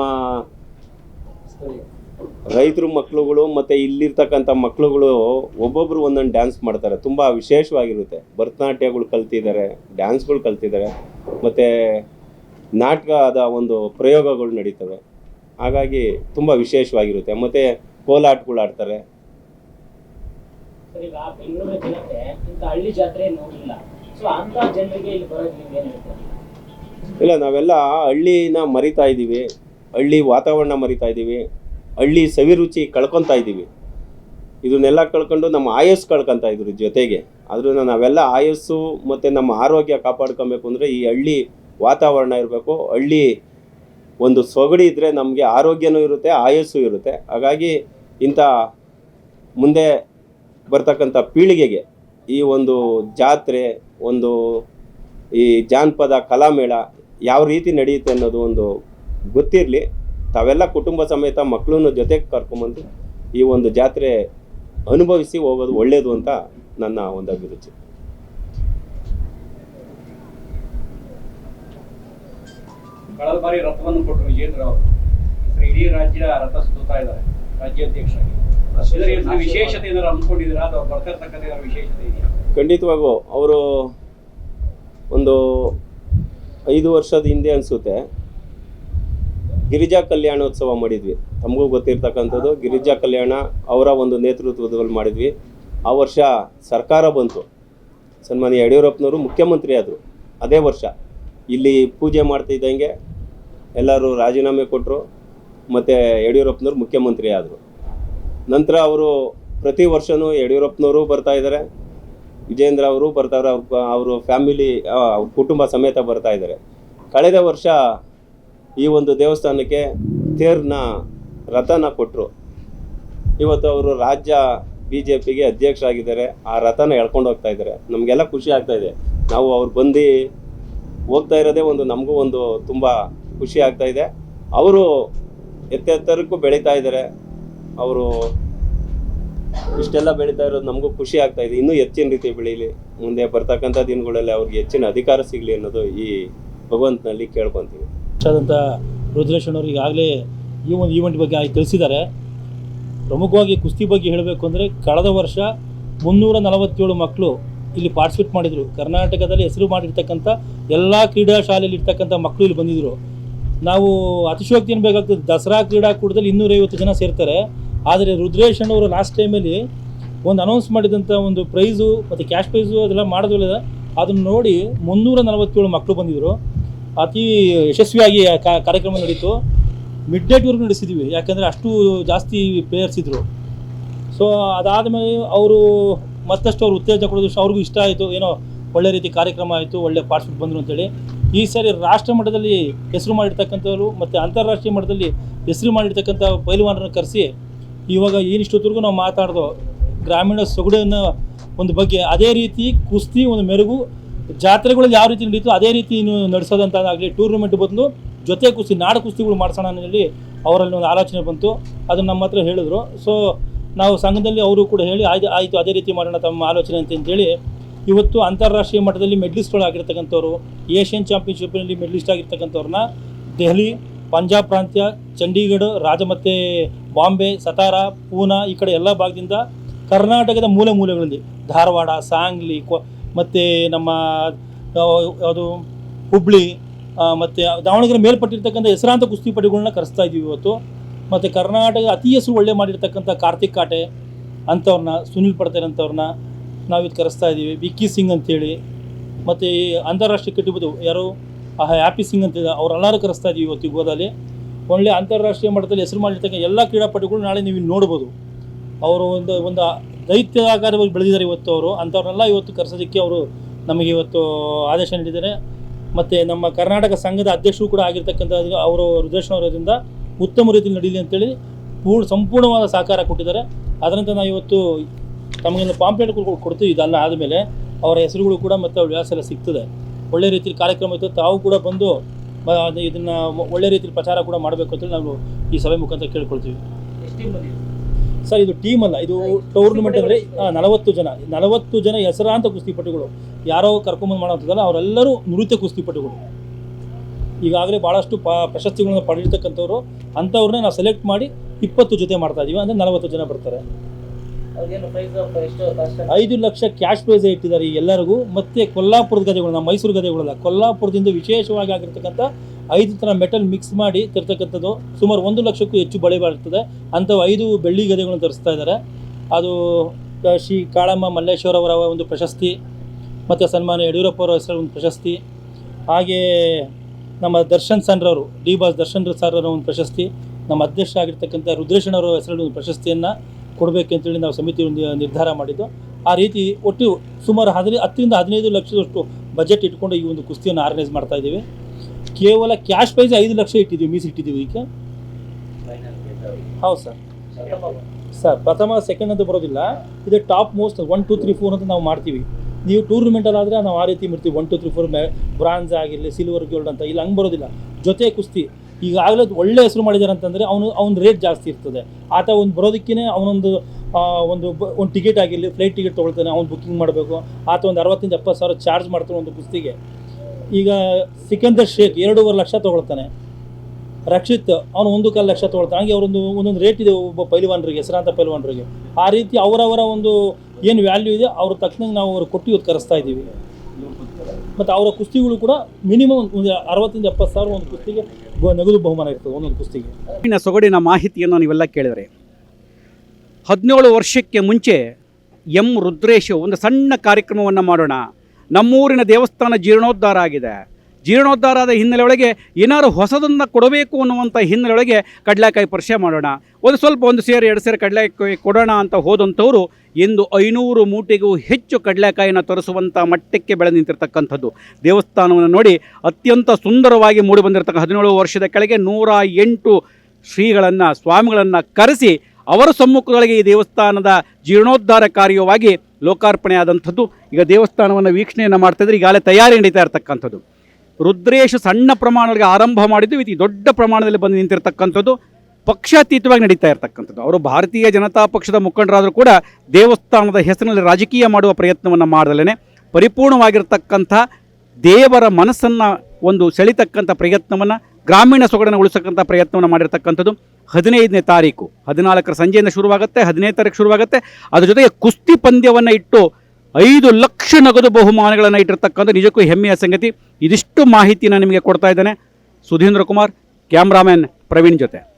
ರೈತರು ಮಕ್ಕಳುಗಳು ಮತ್ತು ಇಲ್ಲಿರ್ತಕ್ಕಂಥ ಮಕ್ಕಳುಗಳು ಒಬ್ಬೊಬ್ಬರು ಒಂದೊಂದು ಡ್ಯಾನ್ಸ್ ಮಾಡ್ತಾರೆ. ತುಂಬ ವಿಶೇಷವಾಗಿರುತ್ತೆ. ಭರತನಾಟ್ಯಗಳು ಕಲ್ತಿದ್ದಾರೆ ಡ್ಯಾನ್ಸ್ಗಳು ಕಲ್ತಿದ್ದಾರೆ, ಮತ್ತು ನಾಟಕದ ಒಂದು ಪ್ರಯೋಗಗಳು ನಡೀತವೆ. ಹಾಗಾಗಿ ತುಂಬ ವಿಶೇಷವಾಗಿರುತ್ತೆ. ಮತ್ತು ಕೋಲಾಟಗಳು ಆಡ್ತಾರೆ. ಹಳ್ಳಿ ಜಾತ್ರೆ ನೋಡಿಲ್ಲ. ಇಲ್ಲಿ ನಾವೆಲ್ಲ ಹಳ್ಳಿನ ಮರಿತಾ ಇದ್ದೀವಿ. ಹಳ್ಳಿ ವಾತಾವರಣ ಮರಿತಾ ಇದ್ದೀವಿ. ಹಳ್ಳಿ ಸವಿರುಚಿ ಕಳ್ಕೊತಾ ಇದ್ದೀವಿ. ಇದನ್ನೆಲ್ಲ ಕಳ್ಕೊಂಡು ನಮ್ಮ ಆಯಸ್ಸು ಕಳ್ಕೊತಾ ಇದ್ರು ಜೊತೆಗೆ. ಆದ್ರಿಂದ ನಾವೆಲ್ಲ ಆಯಸ್ಸು ಮತ್ತು ನಮ್ಮ ಆರೋಗ್ಯ ಕಾಪಾಡ್ಕೊಬೇಕು ಅಂದರೆ ಈ ಹಳ್ಳಿ ವಾತಾವರಣ ಇರಬೇಕು. ಹಳ್ಳಿ ಒಂದು ಸೊಗಡಿ ಇದ್ದರೆ ನಮಗೆ ಆರೋಗ್ಯನೂ ಇರುತ್ತೆ, ಆಯಸ್ಸು ಇರುತ್ತೆ. ಹಾಗಾಗಿ ಇಂಥ ಮುಂದೆ ಬರ್ತಕ್ಕಂಥ ಪೀಳಿಗೆಗೆ ಈ ಒಂದು ಜಾತ್ರೆ, ಒಂದು ಈ ಜಾನಪದ ಕಲಾಮೇಳ ಯಾವ ರೀತಿ ನಡೆಯುತ್ತೆ ಅನ್ನೋದು ಒಂದು ಗೊತ್ತಿರಲಿ. ತಾವೆಲ್ಲ ಕುಟುಂಬ ಸಮೇತ ಮಕ್ಕಳನ್ನು ಜೊತೆಗೆ ಕರ್ಕೊಂಬಂದು ಈ ಒಂದು ಜಾತ್ರೆ ಅನುಭವಿಸಿ ಹೋಗೋದು ಒಳ್ಳೆಯದು ಅಂತ ನನ್ನ ಒಂದು ಅಭಿರುಚಿ. ಕಳೆದ ಬಾರಿ ರಥವನ್ನು ಕೊಟ್ಟರು ಇಡೀ ರಾಜ್ಯ ರಥ ಸುತ್ತಾ ಇದ್ದಾರೆ, ರಾಜ್ಯಾಧ್ಯಕ್ಷರಾಗಿ. ವಿಶೇಷತೆ ಖಂಡಿತವಾಗೂ. ಅವರು ಒಂದು ಐದು ವರ್ಷದ ಹಿಂದೆ ಅನಿಸುತ್ತೆ. ಗಿರಿಜಾ ಕಲ್ಯಾಣೋತ್ಸವ ಮಾಡಿದ್ವಿ. ತಮಗೂ ಗೊತ್ತಿರ್ತಕ್ಕಂಥದ್ದು. ಗಿರಿಜಾ ಕಲ್ಯಾಣ ಅವರ ಒಂದು ನೇತೃತ್ವದಲ್ಲಿ ಮಾಡಿದ್ವಿ. ಆ ವರ್ಷ ಸರ್ಕಾರ ಬಂತು. ಸನ್ಮಾನ್ಯ ಯಡಿಯೂರಪ್ಪನವರು ಮುಖ್ಯಮಂತ್ರಿ ಆದರು. ಅದೇ ವರ್ಷ. ಇಲ್ಲಿ ಪೂಜೆ ಮಾಡ್ತಿದ್ದಂಗೆ ಎಲ್ಲರೂ ರಾಜೀನಾಮೆ ಕೊಟ್ಟರು ಮತ್ತು ಯಡಿಯೂರಪ್ಪನವರು ಮುಖ್ಯಮಂತ್ರಿ ಆದರು. ನಂತರ ಅವರು ಪ್ರತಿ ವರ್ಷವೂ ಯಡಿಯೂರಪ್ಪನವರು ಬರ್ತಾ ಇದ್ದಾರೆ. ವಿಜೇಂದ್ರ ಅವರು ಬರ್ತಾರೆ, ಅವ್ರ ಅವರು ಫ್ಯಾಮಿಲಿ ಅವ್ರ ಕುಟುಂಬ ಸಮೇತ ಬರ್ತಾ ಇದ್ದಾರೆ. ಕಳೆದ ವರ್ಷ ಈ ಒಂದು ದೇವಸ್ಥಾನಕ್ಕೆ ತೇರ್ನ ರಥನ ಕೊಟ್ಟರು ಇವತ್ತು ಅವರು ರಾಜ್ಯ ಬಿ ಜೆ ಪಿಗೆ ಅಧ್ಯಕ್ಷರಾಗಿದ್ದಾರೆ. ಆ ರಥನ ಎಳ್ಕೊಂಡು ಹೋಗ್ತಾ ಇದ್ದಾರೆ. ನಮಗೆಲ್ಲ ಖುಷಿ ಆಗ್ತಾ ಇದೆ. ನಾವು ಅವ್ರು ಬಂದು ಹೋಗ್ತಾ ಇರೋದೇ ಒಂದು, ನಮಗೂ ಒಂದು ತುಂಬ ಖುಷಿ ಆಗ್ತಾ ಇದೆ. ಅವರು ಎತ್ತೆತ್ತರಕ್ಕೂ ಬೆಳೀತಾ ಇದ್ದಾರೆ. ಅವರು ಇಷ್ಟೆಲ್ಲ ಬೆಳೀತಾ ಇರೋದು ನಮಗೂ ಖುಷಿ ಆಗ್ತಾ ಇದೆ. ಇನ್ನೂ ಹೆಚ್ಚಿನ ರೀತಿ ಬೆಳೀಲಿ. ಮುಂದೆ ಬರ್ತಕ್ಕಂಥ ದಿನಗಳಲ್ಲಿ ಅವ್ರಿಗೆ ಹೆಚ್ಚಿನ ಅಧಿಕಾರ ಸಿಗಲಿ ಅನ್ನೋದು ಈ ಭಗವಂತನಲ್ಲಿ ಕೇಳ್ಕೊತೀವಿ. ಆದಂಥ ರುದ್ರೇಶ್ವರವರು ಈಗಾಗಲೇ ಈ ಒಂದು ಈವೆಂಟ್ ಬಗ್ಗೆ ಆಗಿ ತಿಳಿಸಿದ್ದಾರೆ. ಪ್ರಮುಖವಾಗಿ ಕುಸ್ತಿ ಬಗ್ಗೆ ಹೇಳಬೇಕು ಅಂದರೆ ಕಳೆದ ವರ್ಷ ಮುನ್ನೂರ ನಲವತ್ತೇಳು ಮಕ್ಕಳು ಇಲ್ಲಿ ಪಾರ್ಟಿಸಿಪೇಟ್ ಮಾಡಿದರು. ಕರ್ನಾಟಕದಲ್ಲಿ ಹೆಸರು ಮಾಡಿರ್ತಕ್ಕಂಥ ಎಲ್ಲ ಕ್ರೀಡಾ ಶಾಲೆಯಲ್ಲಿ ಇರ್ತಕ್ಕಂಥ ಮಕ್ಕಳು ಇಲ್ಲಿ ಬಂದಿದ್ದರು ನಾವು ಅತಿಶಯೋಕ್ತಿ ಬೇಕಾಗ್ತದೆ ದಸರಾ ಕ್ರೀಡಾಕೂಟದಲ್ಲಿ ಇನ್ನೂರೈವತ್ತು ಜನ ಸೇರ್ತಾರೆ. ಆದರೆ ರುದ್ರೇಶ್ ಅಣ್ಣವರು ಲಾಸ್ಟ್ ಟೈಮಲ್ಲಿ ಒಂದು ಅನೌನ್ಸ್ ಮಾಡಿದಂಥ ಒಂದು ಪ್ರೈಸು ಮತ್ತು ಕ್ಯಾಶ್ ಪ್ರೈಸು ಅದೆಲ್ಲ ಮಾಡೋದಿಲ್ಲ ಅದನ್ನು ನೋಡಿ ಮುನ್ನೂರ ನಲವತ್ತೇಳು ಮಕ್ಕಳು ಬಂದಿದ್ದರು ಅತಿ ಯಶಸ್ವಿಯಾಗಿ ಕಾರ್ಯಕ್ರಮ ನಡೀತು. ಮಿಡ್ ನೈಟ್ವರೆಗೂ ನಡೆಸಿದ್ವಿ. ಯಾಕಂದರೆ ಅಷ್ಟು ಜಾಸ್ತಿ ಪ್ಲೇಯರ್ಸ್ ಇದ್ದರು ಸೊ ಅದಾದಮೇಲೆ ಅವರು ಮತ್ತಷ್ಟು ಅವ್ರು ಉತ್ತೇಜನ ಕೊಡೋದು ಅವ್ರಿಗೂ ಇಷ್ಟ ಆಯಿತು. ಏನೋ ಒಳ್ಳೆ ರೀತಿ ಕಾರ್ಯಕ್ರಮ ಆಯಿತು, ಒಳ್ಳೆ ಪಾರ್ಟಿಸಿಪೇಟ್ ಬಂದರು ಅಂತೇಳಿ. ಈ ಸಾರಿ ರಾಷ್ಟ್ರ ಮಟ್ಟದಲ್ಲಿ ಹೆಸರು ಮಾಡಿರ್ತಕ್ಕಂಥವ್ರು, ಮತ್ತು ಅಂತಾರಾಷ್ಟ್ರೀಯ ಮಟ್ಟದಲ್ಲಿ ಹೆಸರು ಮಾಡಿರ್ತಕ್ಕಂಥ ಪೈಲ್ವಾನರನ್ನು ಕರೆಸಿ ಇವಾಗ ಏನಿಷ್ಟೊತ್ತರೆಗೂ ನಾವು ಮಾತಾಡ್ದೋ ಗ್ರಾಮೀಣ ಸೊಗಡನ್ನು ಒಂದು ಬಗ್ಗೆ ಅದೇ ರೀತಿ ಕುಸ್ತಿ ಒಂದು ಮೆರುಗು ಜಾತ್ರೆಗಳಲ್ಲಿ ಯಾವ ರೀತಿ ನಡೀತು ಅದೇ ರೀತಿ ನಡೆಸೋದಂತಾಗಲಿ ಟೂರ್ನಮೆಂಟ್ ಬದಲು ಜೊತೆ ಕುಸ್ತಿ, ನಾಡ ಕುಸ್ತಿಗಳು ಮಾಡಿಸೋಣ ಅನ್ನೋಲ್ಲಿ ಅವರಲ್ಲಿ ಒಂದು ಆಲೋಚನೆ ಬಂತು. ಅದನ್ನು ನಮ್ಮ ಹತ್ರ ಹೇಳಿದ್ರು. ಸೊ ನಾವು ಸಂಘದಲ್ಲಿ ಅವರು ಕೂಡ ಹೇಳಿ, ಆಯ್ತು, ಆಯಿತು, ಅದೇ ರೀತಿ ಮಾಡೋಣ ತಮ್ಮ ಆಲೋಚನೆ ಅಂತ ಅಂತೇಳಿ ಇವತ್ತು ಅಂತಾರಾಷ್ಟ್ರೀಯ ಮಟ್ಟದಲ್ಲಿ ಮೆಡ್ಲಿಸ್ಟ್ಗಳು ಆಗಿರ್ತಕ್ಕಂಥವ್ರು, ಏಷ್ಯನ್ ಚಾಂಪಿಯನ್ಶಿಪ್ನಲ್ಲಿ ಮೆಡ್ಲಿಸ್ಟ್ ಆಗಿರ್ತಕ್ಕಂಥವ್ರನ್ನ, ದೆಹಲಿ, ಪಂಜಾಬ್ ಪ್ರಾಂತ್ಯ, ಚಂಡೀಗಢ ರಾಜ ಮತ್ತು ಬಾಂಬೆ, ಸತಾರಾ, ಪೂನಾ ಈ ಕಡೆ ಎಲ್ಲ ಭಾಗದಿಂದ ಕರ್ನಾಟಕದ ಮೂಲೆ ಮೂಲೆಗಳಲ್ಲಿ ಧಾರವಾಡ, ಸಾಂಗ್ಲಿ, ಕೊ ಮತ್ತು ನಮ್ಮ ಅದು ಹುಬ್ಳಿ ಮತ್ತು ದಾವಣಗೆರೆ ಮೇಲ್ಪಟ್ಟಿರ್ತಕ್ಕಂಥ ಹೆಸರಾಂತ ಕುಸ್ತಿಪಟುಗಳನ್ನ ಕರೆಸ್ತಾ ಇದ್ದೀವಿ ಇವತ್ತು. ಮತ್ತು ಕರ್ನಾಟಕ ಅತಿ ಹೆಸರು ಒಳ್ಳೆ ಮಾಡಿರ್ತಕ್ಕಂಥ ಕಾರ್ತಿಕ್ ಕಾಟೆ ಅಂಥವ್ರನ್ನ ಸುನಿಲ್ ಪಡ್ತೇನೆ ಅಂಥವ್ರನ್ನ ನಾವು ಇದು ಕರೆಸ್ತಾ ಇದ್ದೀವಿ. ವಿಕ್ಕಿ ಸಿಂಗ್ ಅಂತೇಳಿ. ಮತ್ತು ಅಂತಾರಾಷ್ಟ್ರೀಯ ಕಟ್ಟಿಬೋದು ಯಾರು? ಆ ಹ್ಯಾಪಿ ಸಿಂಗ್ ಅಂತ ಅವರೆಲ್ಲರೂ ಕರೆಸ್ತಾ ಇದ್ದೀವಿ ಇವತ್ತು ಗೋದಲ್ಲಿ. ಒಳ್ಳೆ ಅಂತಾರಾಷ್ಟ್ರೀಯ ಮಟ್ಟದಲ್ಲಿ ಹೆಸರು ಮಾಡಿರ್ತಕ್ಕಂಥ ಎಲ್ಲ ಕ್ರೀಡಾಪಟುಗಳು ನಾಳೆ ನೀವು ನೋಡ್ಬೋದು. ಅವರು ಒಂದು ಒಂದು ದೈತ್ಯ ಆಕಾರವಾಗಿ ಬೆಳೆದಿದ್ದಾರೆ ಇವತ್ತು ಅವರು. ಅಂಥವ್ರನ್ನೆಲ್ಲ ಇವತ್ತು ಕರೆಸೋದಕ್ಕೆ ಅವರು ನಮಗೆ ಇವತ್ತು ಆದೇಶ ನೀಡಿದ್ದಾರೆ. ಮತ್ತು ನಮ್ಮ ಕರ್ನಾಟಕ ಸಂಘದ ಅಧ್ಯಕ್ಷರು ಕೂಡ ಆಗಿರ್ತಕ್ಕಂಥ ಅವರು ರುದ್ರೇಶ್ವರದಿಂದ ಉತ್ತಮ ರೀತಿಯಲ್ಲಿ ನಡೀಲಿ ಅಂತೇಳಿ ಪೂರ್ಣ, ಸಂಪೂರ್ಣವಾದ ಸಹಕಾರ ಕೊಟ್ಟಿದ್ದಾರೆ. ಅದರಂತೆ ನಾವು ಇವತ್ತು ತಮಗೆಲ್ಲ ಪಾಂಪ್ಲೆಟ್ ಕೊಡ್ತೀವಿ. ಇದೆಲ್ಲ ಆದಮೇಲೆ ಅವರ ಹೆಸರುಗಳು ಕೂಡ ಮತ್ತು ಅವ್ರ ವ್ಯಾಸ ಎಲ್ಲ ಸಿಗ್ತದೆ. ಒಳ್ಳೆ ರೀತಿಯಲ್ಲಿ ಕಾರ್ಯಕ್ರಮ ಇತ್ತು ತಾವು ಕೂಡ ಬಂದು ಇದನ್ನು ಒಳ್ಳೆ ರೀತಿಯಲ್ಲಿ ಪ್ರಚಾರ ಕೂಡ ಮಾಡಬೇಕು ಅಂತೇಳಿ ನಾವು ಈ ಸಭೆ ಮುಖಾಂತರ ಕೇಳ್ಕೊಳ್ತೀವಿ. ಸರ್ ಇದು ಟೀಮ್ ಅಲ್ಲ. ಇದು ಟೂರ್ನಮೆಂಟ್ ಅಂದರೆ ನಲವತ್ತು ಜನ. ನಲವತ್ತು ಜನ ಹೆಸರಾಂತ ಕುಸ್ತಿಪಟುಗಳು ಯಾರೋ ಕರ್ಕೊಂಬಂದು ಮಾಡೋಂಥದ್ದಲ್ಲ ಅವರೆಲ್ಲರೂ ನೃತ್ಯ ಕುಸ್ತಿಪಟುಗಳು ಈಗಾಗಲೇ ಭಾಳಷ್ಟು ಪ ಪ್ರಶಸ್ತಿಗಳನ್ನ ಪಡೆದಿರ್ತಕ್ಕಂಥವ್ರು ಅಂಥವ್ರನ್ನ ನಾವು ಸೆಲೆಕ್ಟ್ ಮಾಡಿ ಇಪ್ಪತ್ತು ಜೊತೆ ಮಾಡ್ತಾ ಇದೀವಿ. ಅಂದರೆ ನಲವತ್ತು ಜನ ಬರ್ತಾರೆ. ಐದು ಲಕ್ಷ ಕ್ಯಾಶ್ ಪ್ರೈಸ್ ಇಟ್ಟಿದ್ದಾರೆ ಎಲ್ಲರಿಗೂ. ಮತ್ತೆ ಕೊಲ್ಲಾಪುರದ ಗದೆಗಳು ನಮ್ಮ ಮೈಸೂರು ಗದೆಗಳಲ್ಲ ಕೊಲ್ಲಾಪುರದಿಂದ ವಿಶೇಷವಾಗಿ ಆಗಿರ್ತಕ್ಕಂಥ ಐದು ಥರ ಮೆಟಲ್ ಮಿಕ್ಸ್ ಮಾಡಿ ತರ್ತಕ್ಕಂಥದ್ದು ಸುಮಾರು ಒಂದು ಲಕ್ಷಕ್ಕೂ ಹೆಚ್ಚು ಬಳೆ ಬರ್ತದೆ ಅಂಥವು ಐದು ಬೆಳ್ಳಿ ಗದೆಗಳನ್ನು ತರಿಸ್ತಾ ಇದ್ದಾರೆ. ಅದು ಶ್ರೀ ಕಾಳಮ್ಮ ಮಲ್ಲೇಶ್ವರ ಅವರ ಒಂದು ಪ್ರಶಸ್ತಿ, ಮತ್ತು ಸನ್ಮಾನ ಯಡಿಯೂರಪ್ಪ ಅವರ ಹೆಸರು ಒಂದು ಪ್ರಶಸ್ತಿ, ಹಾಗೆ ನಮ್ಮ ದರ್ಶನ್ ಸನ್ರವರು ಡಿ ಬಾಸ್ ದರ್ಶನ್ ಸರ್ ಅವರ ಒಂದು ಪ್ರಶಸ್ತಿ, ನಮ್ಮ ಅಧ್ಯಕ್ಷ ಆಗಿರ್ತಕ್ಕಂಥ ರುದ್ರೇಶನವರ ಹೆಸರಲ್ಲಿ ಒಂದು ಪ್ರಶಸ್ತಿಯನ್ನು ಕೊಡಬೇಕಂತೇಳಿ ನಾವು ಸಮಿತಿ ಒಂದು ನಿರ್ಧಾರ ಮಾಡಿದ್ದು. ಆ ರೀತಿ ಒಟ್ಟು ಸುಮಾರು ಹದಿನೈ ಹತ್ತರಿಂದ ಹದಿನೈದು ಲಕ್ಷದಷ್ಟು ಬಜೆಟ್ ಇಟ್ಕೊಂಡು ಈ ಒಂದು ಕುಸ್ತಿಯನ್ನು ಆರ್ಗನೈಸ್ ಮಾಡ್ತಾ ಇದ್ದೀವಿ. ಕೇವಲ ಕ್ಯಾಶ್ ಪ್ರೈಸ್ ಐದು ಲಕ್ಷ ಇಟ್ಟಿದ್ದೀವಿ ಮೀಸಿಟ್ಟಿದ್ದೀವಿ ಇಟ್ಟಿದ್ದೀವಿ ಈಗ. ಹೌದು ಸರ್. ಸರ್ ಪ್ರಥಮ ಸೆಕೆಂಡ್ ಅಂತ ಬರೋದಿಲ್ಲ. ಇದು top most one two three four ಅಂತ ನಾವು ಮಾಡ್ತೀವಿ. ನೀವು ಟೂರ್ನಮೆಂಟಲ್ಲಾದರೆ ನಾವು ಆ ರೀತಿ ಮಾಡ್ತೀವಿ. One two three four bronze bronze ಆಗಿರಲಿ ಸಿಲ್ವರ್ ಗೋಲ್ಡ್ ಅಂತ. ಇಲ್ಲ ಹಂಗೆ ಬರೋದಿಲ್ಲ. ಜೊತೆ ಕುಸ್ತಿ. ಈಗಾಗಲೇ ಒಳ್ಳೆ ಹೆಸರು ಮಾಡಿದ್ದಾರೆ ಅಂತಂದರೆ ಅವನು, ಅವ್ನ ರೇಟ್ ಜಾಸ್ತಿ ಇರ್ತದೆ. ಆತ ಒಂದು ಬರೋದಕ್ಕೇ ಅವನೊಂದು ಒಂದು ಒಂದು ಟಿಕೆಟ್ ಆಗಿರಲಿ ಫ್ಲೈಟ್ ಟಿಕೆಟ್ ತೊಗೊಳ್ತಾನೆ, ಅವ್ನು ಬುಕ್ಕಿಂಗ್ ಮಾಡಬೇಕು. ಆತ ಒಂದು ಅರವತ್ತಿಂದ, ಎಪ್ಪತ್ತು ಸಾವಿರ ಚಾರ್ಜ್ ಮಾಡ್ತಾನೆ ಒಂದು ಕುಸ್ತಿಗೆ. ಈಗ ಸಿಕಂದರ್ ಶೇಖ್ ಎರಡೂವರೆ ಲಕ್ಷ ತೊಗೊಳ್ತಾನೆ. ರಕ್ಷಿತ್, ಅವನು ಒಂದು ಕಾಲು ಲಕ್ಷ ತೊಗೊಳ್ತಾನೆ. ಹಾಗೆ ಅವರೊಂದು, ಒಂದೊಂದು ರೇಟ್ ಇದೆ ಒಬ್ಬ ಪೈಲ್ವಾನರಿಗೆ, ಹೆಸರಾಂತ ಪೈಲ್ವಾನರಿಗೆ. ಆ ರೀತಿ ಅವರವರ ಒಂದು ಏನು ವ್ಯಾಲ್ಯೂ ಇದೆ, ಅವ್ರ ತಕ್ಷಣಕ್ಕೆ ನಾವು ಅವ್ರು ಕೊಟ್ಟು ಇವತ್ತು ಕರೆಸ್ತಾ ಇದ್ದೀವಿ. ಮತ್ತು ಅವರ ಕುಸ್ತಿಗಳು ಕೂಡ ಮಿನಿಮಮ್ ಒಂದು ಅರವತ್ತಿಂದ ಎಪ್ಪತ್ತು ಸಾವಿರ ಒಂದು ಕುಸ್ತಿಗೆ ನಗದು ಬಹುಮಾನ ಇರ್ತದೆ, ಒಂದೊಂದು ಕುಸ್ತಿಗೆ. ಇನ್ನು ಸೊಗಡಿನ ಮಾಹಿತಿಯನ್ನು ನೀವೆಲ್ಲ ಕೇಳಿದರೆ, ಹದಿನೇಳು ವರ್ಷಕ್ಕೆ ಮುಂಚೆ ಎಂ ರುದ್ರೇಶ್ ಒಂದು ಸಣ್ಣ ಕಾರ್ಯಕ್ರಮವನ್ನು ಮಾಡೋಣ. ನಮ್ಮೂರಿನ ದೇವಸ್ಥಾನ ಜೀರ್ಣೋದ್ಧಾರ ಆಗಿದೆ. ಜೀರ್ಣೋದ್ಧಾರ ಆದ ಹಿನ್ನೆಲೆ ಒಳಗೆ ಏನಾದ್ರು ಹೊಸದನ್ನು ಕೊಡಬೇಕು ಅನ್ನುವಂಥ ಹಿನ್ನೆಲೆ ಒಳಗೆ ಕಡಲೆಕಾಯಿ ಪರಿಚಯ ಮಾಡೋಣ. ಒಂದು ಸ್ವಲ್ಪ ಒಂದು ಸೇರು, ಎರಡು ಸೇರು ಕಡಲೆಕಾಯಿ ಕೊಡೋಣ ಅಂತ ಹೋದಂಥವರು ಇಂದು ಐನೂರು ಮೂಟೆಗೂ ಹೆಚ್ಚು ಕಡಲೆಕಾಯಿನ ತರಿಸುವಂಥ ಮಟ್ಟಕ್ಕೆ ಬೆಳೆದು ನಿಂತಿರ್ತಕ್ಕಂಥದ್ದು. ದೇವಸ್ಥಾನವನ್ನು ನೋಡಿ ಅತ್ಯಂತ ಸುಂದರವಾಗಿ ಮೂಡಿ ಬಂದಿರತಕ್ಕ ಹದಿನೇಳು ವರ್ಷದ ಕೆಳಗೆ ನೂರ ಎಂಟು ಶ್ರೀಗಳನ್ನು, ಸ್ವಾಮಿಗಳನ್ನು ಕರೆಸಿ ಅವರ ಸಮ್ಮುಖಗಳಿಗೆ ಈ ದೇವಸ್ಥಾನದ ಜೀರ್ಣೋದ್ಧಾರ ಕಾರ್ಯವಾಗಿ ಲೋಕಾರ್ಪಣೆ ಆದಂಥದ್ದು ಈಗ ದೇವಸ್ಥಾನವನ್ನು ವೀಕ್ಷಣೆಯನ್ನು ಮಾಡ್ತಾಯಿದ್ರೆ ಈಗಾಗಲೇ ತಯಾರಿ ನಡೀತಾ ಇರತಕ್ಕಂಥದ್ದು. ರುದ್ರೇಶ್ ಸಣ್ಣ ಪ್ರಮಾಣಗಳಿಗೆ ಆರಂಭ ಮಾಡಿದ್ದು, ಇದು ದೊಡ್ಡ ಪ್ರಮಾಣದಲ್ಲಿ ಬಂದು ನಿಂತಿರ್ತಕ್ಕಂಥದ್ದು, ಪಕ್ಷಾತೀತವಾಗಿ ನಡೀತಾ ಇರತಕ್ಕಂಥದ್ದು. ಅವರು ಭಾರತೀಯ ಜನತಾ ಪಕ್ಷದ ಮುಖಂಡರಾದರೂ ಕೂಡ ದೇವಸ್ಥಾನದ ಹೆಸರಿನಲ್ಲಿ ರಾಜಕೀಯ ಮಾಡುವ ಪ್ರಯತ್ನವನ್ನು ಮಾಡದಲೇ ಪರಿಪೂರ್ಣವಾಗಿರ್ತಕ್ಕಂಥ ದೇವರ ಮನಸ್ಸನ್ನು ಒಂದು ಸೆಳಿತಕ್ಕಂಥ ಪ್ರಯತ್ನವನ್ನು, ಗ್ರಾಮೀಣ ಸೊಗಡನ್ನು ಉಳಿಸಕ್ಕಂಥ ಪ್ರಯತ್ನವನ್ನು ಮಾಡಿರ್ತಕ್ಕಂಥದ್ದು. ಹದಿನೈದನೇ ತಾರೀಕು, ಹದಿನಾಲ್ಕರ ಸಂಜೆಯಿಂದ ಶುರುವಾಗುತ್ತೆ, ಹದಿನೈದು ತಾರೀಕು ಶುರುವಾಗುತ್ತೆ. ಅದ್ರ ಜೊತೆಗೆ ಕುಸ್ತಿ ಪಂದ್ಯವನ್ನು ಇಟ್ಟು ಐದು ಲಕ್ಷ ನಗದು ಬಹುಮಾನಗಳನ್ನು ಇಟ್ಟಿರ್ತಕ್ಕಂಥ ನಿಜಕ್ಕೂ ಹೆಮ್ಮೆಯ ಸಂಗತಿ. ಇದಿಷ್ಟು ಮಾಹಿತಿನ ನಿಮಗೆ ಕೊಡ್ತಾ ಇದ್ದೇನೆ. ಸುಧೀಂದ್ರ ಕುಮಾರ್ ಕ್ಯಾಮ್ರಾಮ್ಯಾನ್ ಪ್ರವೀಣ್ ಜೊತೆ.